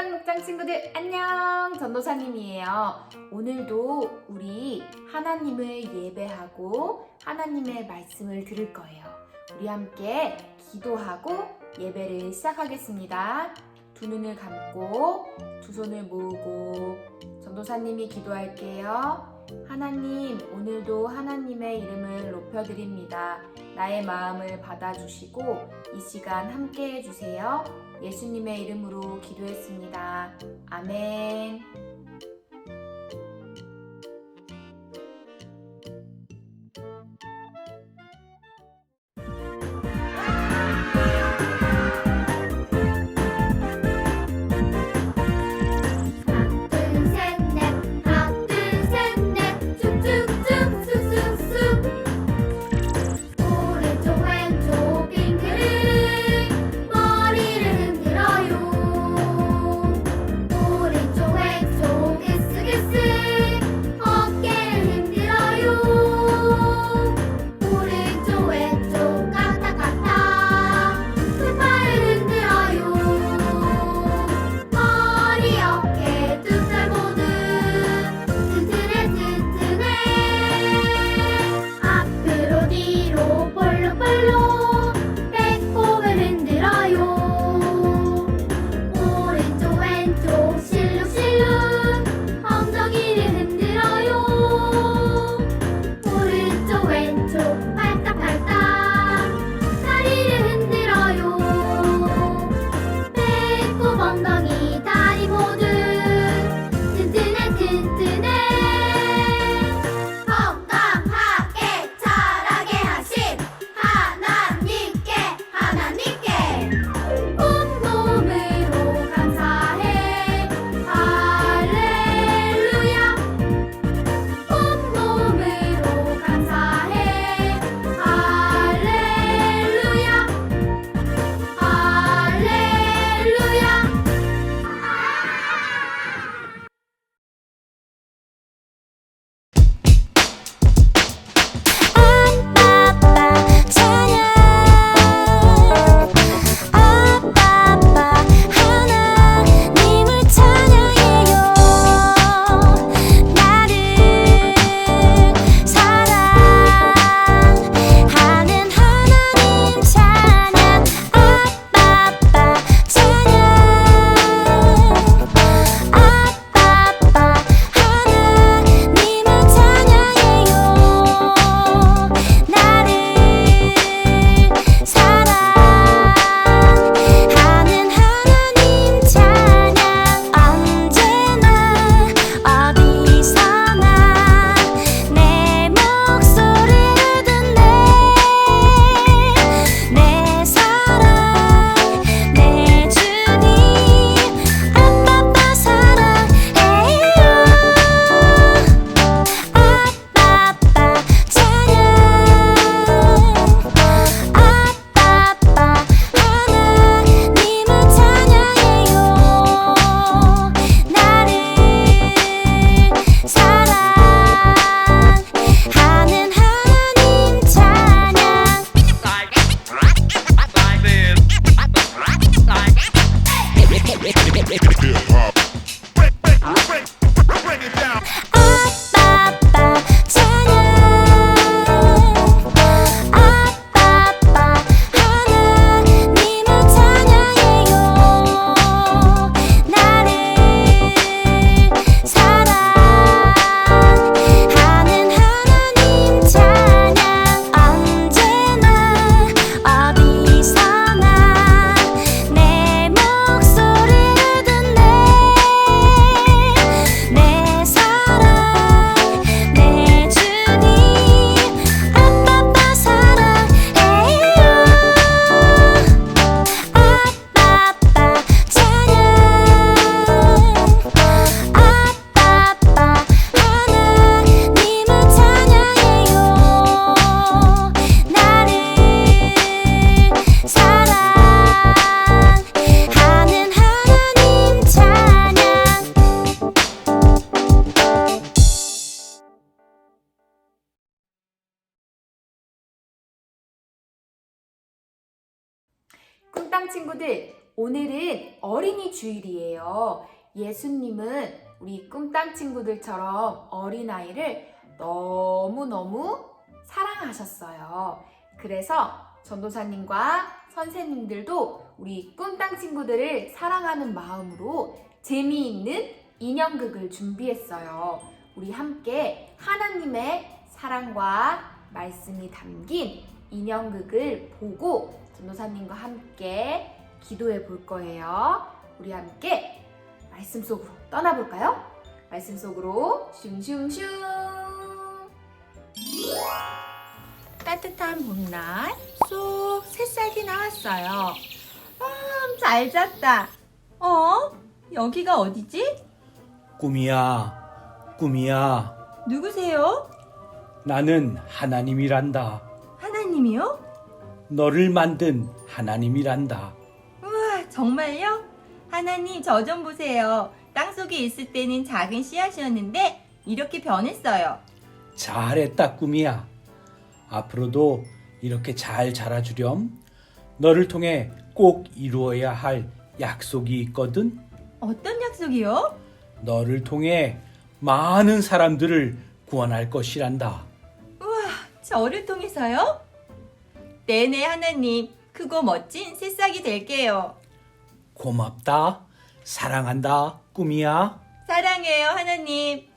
목장목장 친구들 안녕! 전도사님이에요. 오늘도 우리 하나님을 예배하고 하나님의 말씀을 들을 거예요. 우리 함께 기도하고 예배를 시작하겠습니다. 두 눈을 감고 두 손을 모으고 전도사님이 기도할게요. 하나님, 오늘도 하나님의 이름을 높여드립니다. 나의 마음을 받아주시고 이 시간 함께 해주세요. 예수님의 이름으로 기도했습니다. 아멘. 친구들, 오늘은 어린이 주일이에요. 예수님은 우리 꿈땅 친구들처럼 어린아이를 너무너무 사랑하셨어요. 그래서 전도사님과 선생님들도 우리 꿈땅 친구들을 사랑하는 마음으로 재미있는 인형극을 준비했어요. 우리 함께 하나님의 사랑과 말씀이 담긴 인형극을 보고 전도사님과 함께 기도해 볼 거예요. 우리 함께 말씀 속으로 떠나볼까요? 말씀 속으로 슝슝슝 따뜻한 봄날 쏙 새싹이 나왔어요. 참잘 잤다. 어? 여기가 어디지? 꿈이야, 꿈이야. 누구세요? 나는 하나님이란다. 하나님이요? 너를 만든 하나님이란다. 우와, 정말요? 하나님, 저 좀 보세요. 땅 속에 있을 때는 작은 씨앗이었는데 이렇게 변했어요. 잘했다, 꿈이야. 앞으로도 이렇게 잘 자라주렴. 너를 통해 꼭 이루어야 할 약속이 있거든. 어떤 약속이요? 너를 통해 많은 사람들을 구원할 것이란다. 저를 통해서요? 네네, 하나님. 크고 멋진 새싹이 될게요. 고맙다. 사랑한다, 꿈이야. 사랑해요, 하나님.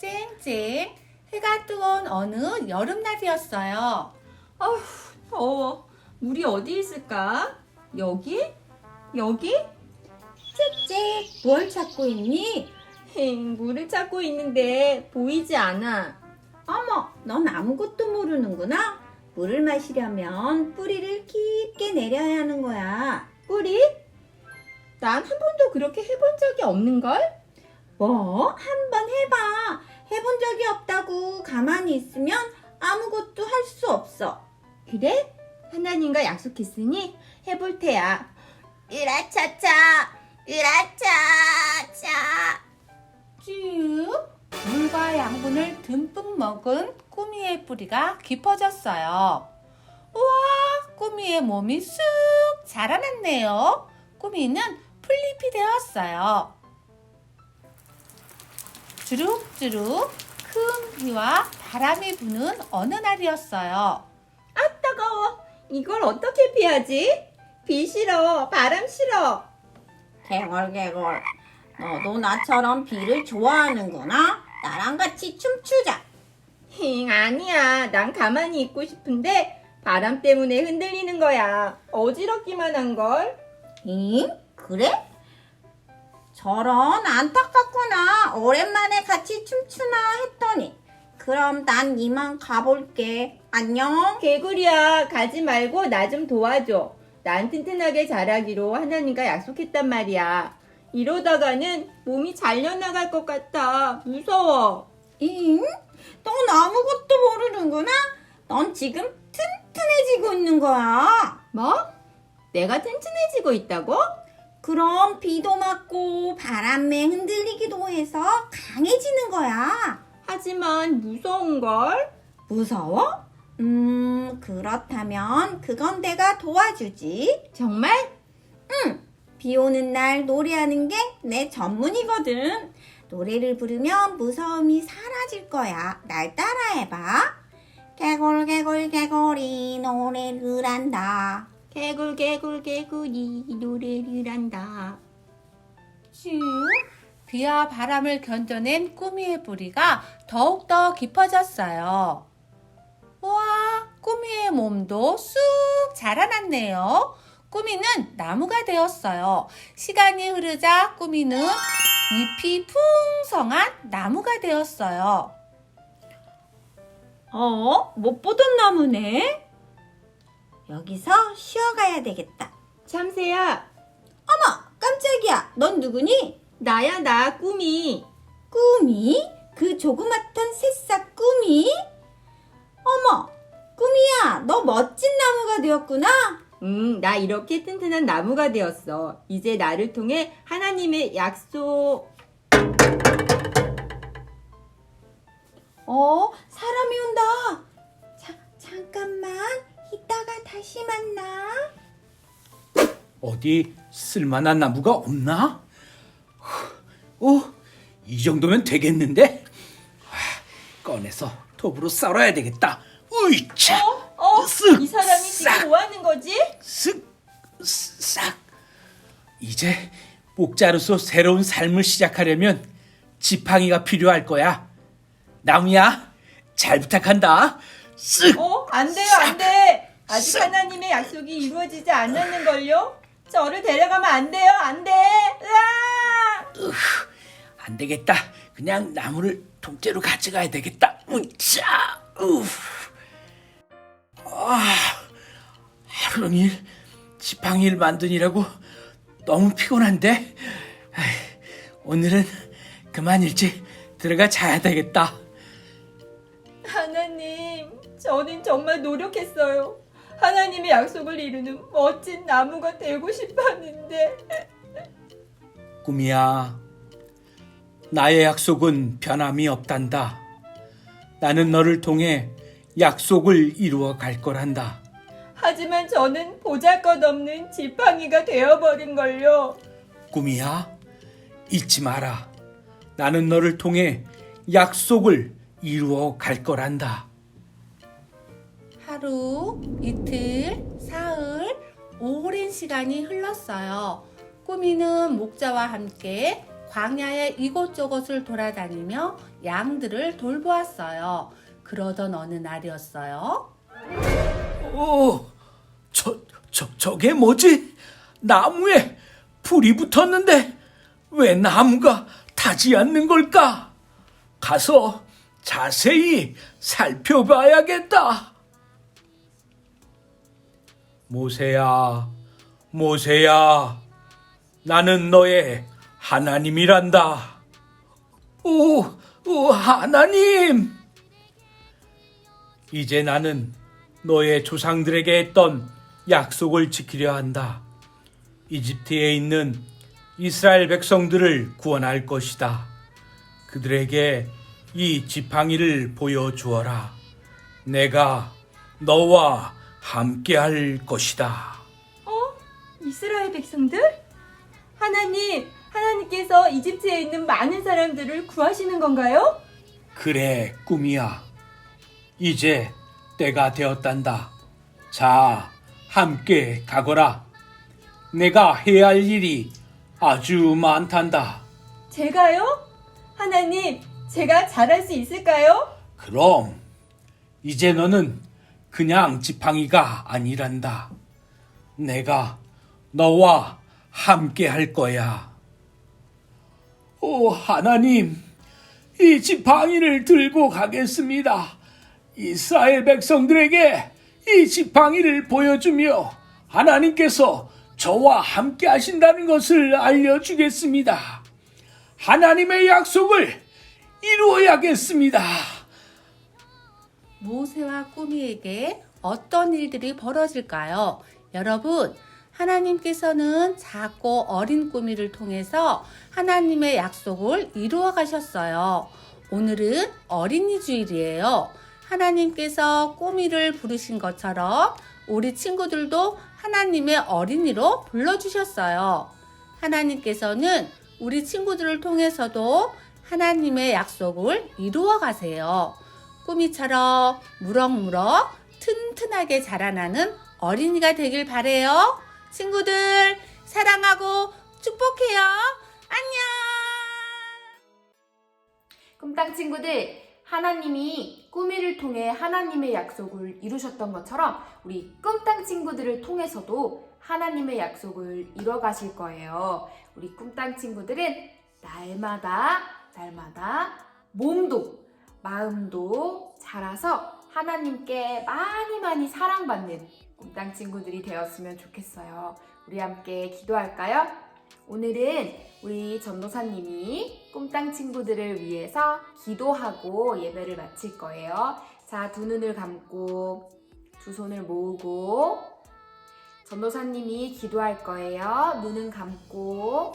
쨍쨍 해가 뜨거운 어느 여름날이었어요. 어휴, 더워. 물이 어디 있을까? 여기? 여기? 짹짹, 뭘 찾고 있니? 힝, 물을 찾고 있는데 보이지 않아. 어머, 넌 아무것도 모르는구나. 물을 마시려면 뿌리를 깊게 내려야 하는 거야. 뿌리? 난 한 번도 그렇게 해본 적이 없는걸? 뭐? 한 번 해봐. 해본 적이 없다고 가만히 있으면 아무것도 할 수 없어. 그래? 하나님과 약속했으니 해볼 테야. 으라차차, 으라차차. 쭉 물과 양분을 듬뿍 먹은 꾸미의 뿌리가 깊어졌어요. 우와, 꾸미의 몸이 쑥 자라났네요. 꾸미는 풀잎이 되었어요. 주룩주룩 큰 비와 바람이 부는 어느 날이었어요. 따가워. 이걸 어떻게 피하지? 비 싫어. 바람 싫어. 개걸개걸. 너도 나처럼 비를 좋아하는구나. 나랑 같이 춤추자. 힝, 아니야. 난 가만히 있고 싶은데 바람 때문에 흔들리는 거야. 어지럽기만 한걸. 잉? 그래? 저런 안타깝구나. 오랜만에 같이 춤추나 했더니. 그럼 난 이만 가볼게. 안녕. 개구리야, 가지 말고 나 좀 도와줘. 난 튼튼하게 자라기로 하나님과 약속했단 말이야. 이러다가는 몸이 잘려나갈 것 같아. 무서워. 잉? 넌 아무것도 모르는구나. 넌 지금 튼튼해지고 있는 거야. 뭐? 내가 튼튼해지고 있다고? 그럼 비도 맞고 바람에 흔들리기도 해서 강해지는 거야. 하지만 무서운걸? 무서워? 음, 그렇다면 그건 내가 도와주지. 정말? 비 오는 날 노래하는 게 내 전문이거든. 노래를 부르면 무서움이 사라질 거야. 날 따라해봐. 개골 개골 개골이 노래를 한다. 개굴 개굴 개굴이 노래를 한다. 쭉 비와 바람을 견뎌낸 꾸미의 뿌리가 더욱더 깊어졌어요. 우와, 꾸미의 몸도 쑥 자라났네요. 꾸미는 나무가 되었어요. 시간이 흐르자 꾸미는 잎이 풍성한 나무가 되었어요. 어? 못 보던 나무네? 여기서 쉬어가야 되겠다. 참새야, 어머, 깜짝이야. 넌 누구니? 나야 나 꿈이. 꿈이? 그 조그맣던 새싹 꿈이? 어머, 꿈이야. 너 멋진 나무가 되었구나. 응, 나 이렇게 튼튼한 나무가 되었어. 이제 나를 통해 하나님의 약속. 어, 사람이 온다. 자, 잠깐만. 이따가 다시 만나. 어디 쓸만한 나무가 없나? 어, 이 정도면 되겠는데? 아, 꺼내서 톱으로 썰어야 되겠다. 으이차! 어? 쓱, 이 사람이 지금 싹. 뭐 하는 거지? 쓱, 싹. 이제 목자로서 새로운 삶을 시작하려면 지팡이가 필요할 거야. 나무야, 잘 부탁한다. 쓱. 어? 안 돼요, 안 돼. 아직 하나님의 약속이 이루어지지 않았는 걸요? 저를 데려가면 안 돼요, 안 돼. 으아! 안 되겠다. 그냥 나무를 통째로 가져가야 되겠다. 으차, 우. 아, 하루 종일 지팡이를 만드니라고 너무 피곤한데. 오늘은 그만 일찍 들어가 자야 되겠다. 하나님, 저는 정말 노력했어요. 하나님의 약속을 이루는 멋진 나무가 되고 싶었는데. 꿈이야. 나의 약속은 변함이 없단다. 나는 너를 통해 약속을 이루어 갈 거란다. 하지만 저는 보잘것없는 지팡이가 되어버린걸요. 꿈이야, 잊지 마라. 나는 너를 통해 약속을 이루어 갈 거란다. 하루, 이틀, 사흘, 오랜 시간이 흘렀어요. 꾸미는 목자와 함께 광야의 이곳저곳을 돌아다니며 양들을 돌보았어요. 그러던 어느 날이었어요. 오, 저, 저, 저게 뭐지? 나무에 불이 붙었는데 왜 나무가 타지 않는 걸까? 가서 자세히 살펴봐야겠다. 모세야, 모세야, 나는 너의 하나님이란다. 오, 오, 하나님! 이제 나는 너의 조상들에게 했던 약속을 지키려 한다. 이집트에 있는 이스라엘 백성들을 구원할 것이다. 그들에게 이 지팡이를 보여주어라. 내가 너와 함께 할 것이다. 이스라엘 백성들? 하나님, 하나님께서 이집트에 있는 많은 사람들을 구하시는 건가요? 그래, 꿈이야. 이제 때가 되었단다. 자, 함께 가거라. 내가 해야 할 일이 아주 많단다. 제가요? 하나님, 제가 잘할 수 있을까요? 그럼 이제 너는 그냥 지팡이가 아니란다. 내가 너와 함께 할 거야. 오 하나님, 이 지팡이를 들고 가겠습니다. 이스라엘 백성들에게 이 지팡이를 보여주며 하나님께서 저와 함께 하신다는 것을 알려주겠습니다. 하나님의 약속을 이루어야겠습니다. 모세와 꾸미에게 어떤 일들이 벌어질까요? 여러분, 하나님께서는 작고 어린 꾸미를 통해서 하나님의 약속을 이루어 가셨어요. 오늘은 어린이 주일이에요. 하나님께서 꾸미를 부르신 것처럼 우리 친구들도 하나님의 어린이로 불러주셨어요. 하나님께서는 우리 친구들을 통해서도 하나님의 약속을 이루어 가세요. 꾸미처럼 무럭무럭 튼튼하게 자라나는 어린이가 되길 바래요. 친구들 사랑하고 축복해요. 안녕. 꿈땅 친구들, 하나님이 꾸미를 통해 하나님의 약속을 이루셨던 것처럼 우리 꿈땅 친구들을 통해서도 하나님의 약속을 이뤄 가실 거예요. 우리 꿈땅 친구들은 날마다 날마다 몸도 마음도 자라서 하나님께 많이 많이 사랑받는 꿈땅 친구들이 되었으면 좋겠어요. 우리 함께 기도할까요? 오늘은 우리 전도사님이 꿈땅 친구들을 위해서 기도하고 예배를 마칠 거예요. 자, 두 눈을 감고 두 손을 모으고 전도사님이 기도할 거예요. 눈은 감고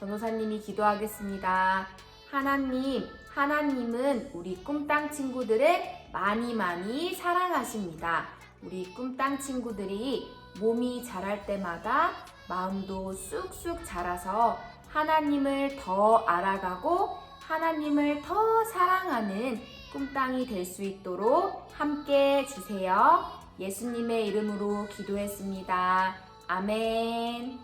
전도사님이 기도하겠습니다. 하나님, 하나님은 우리 꿈땅 친구들을 많이 많이 사랑하십니다. 우리 꿈땅 친구들이 몸이 자랄 때마다 마음도 쑥쑥 자라서 하나님을 더 알아가고 하나님을 더 사랑하는 꿈땅이 될 수 있도록 함께 해주세요. 예수님의 이름으로 기도했습니다. 아멘.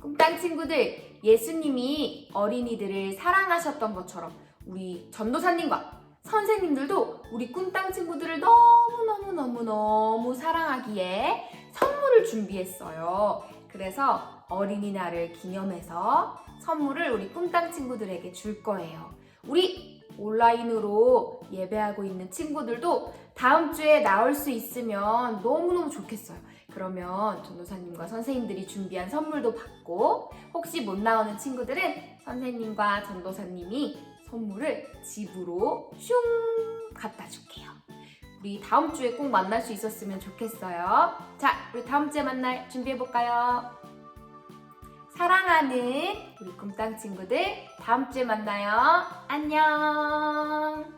꿈땅 친구들, 예수님이 어린이들을 사랑하셨던 것처럼 우리 전도사님과 선생님들도 우리 꿈땅 친구들을 너무너무너무너무 사랑하기에 선물을 준비했어요. 그래서 어린이날을 기념해서 선물을 우리 꿈땅 친구들에게 줄 거예요. 우리 온라인으로 예배하고 있는 친구들도 다음 주에 나올 수 있으면 너무너무 좋겠어요. 그러면 전도사님과 선생님들이 준비한 선물도 받고 혹시 못 나오는 친구들은 선생님과 전도사님이 선물을 집으로 슝 갖다 줄게요. 우리 다음 주에 꼭 만날 수 있었으면 좋겠어요. 자, 우리 다음 주에 만날 준비해 볼까요? 사랑하는 우리 꿈땅 친구들 다음 주에 만나요. 안녕.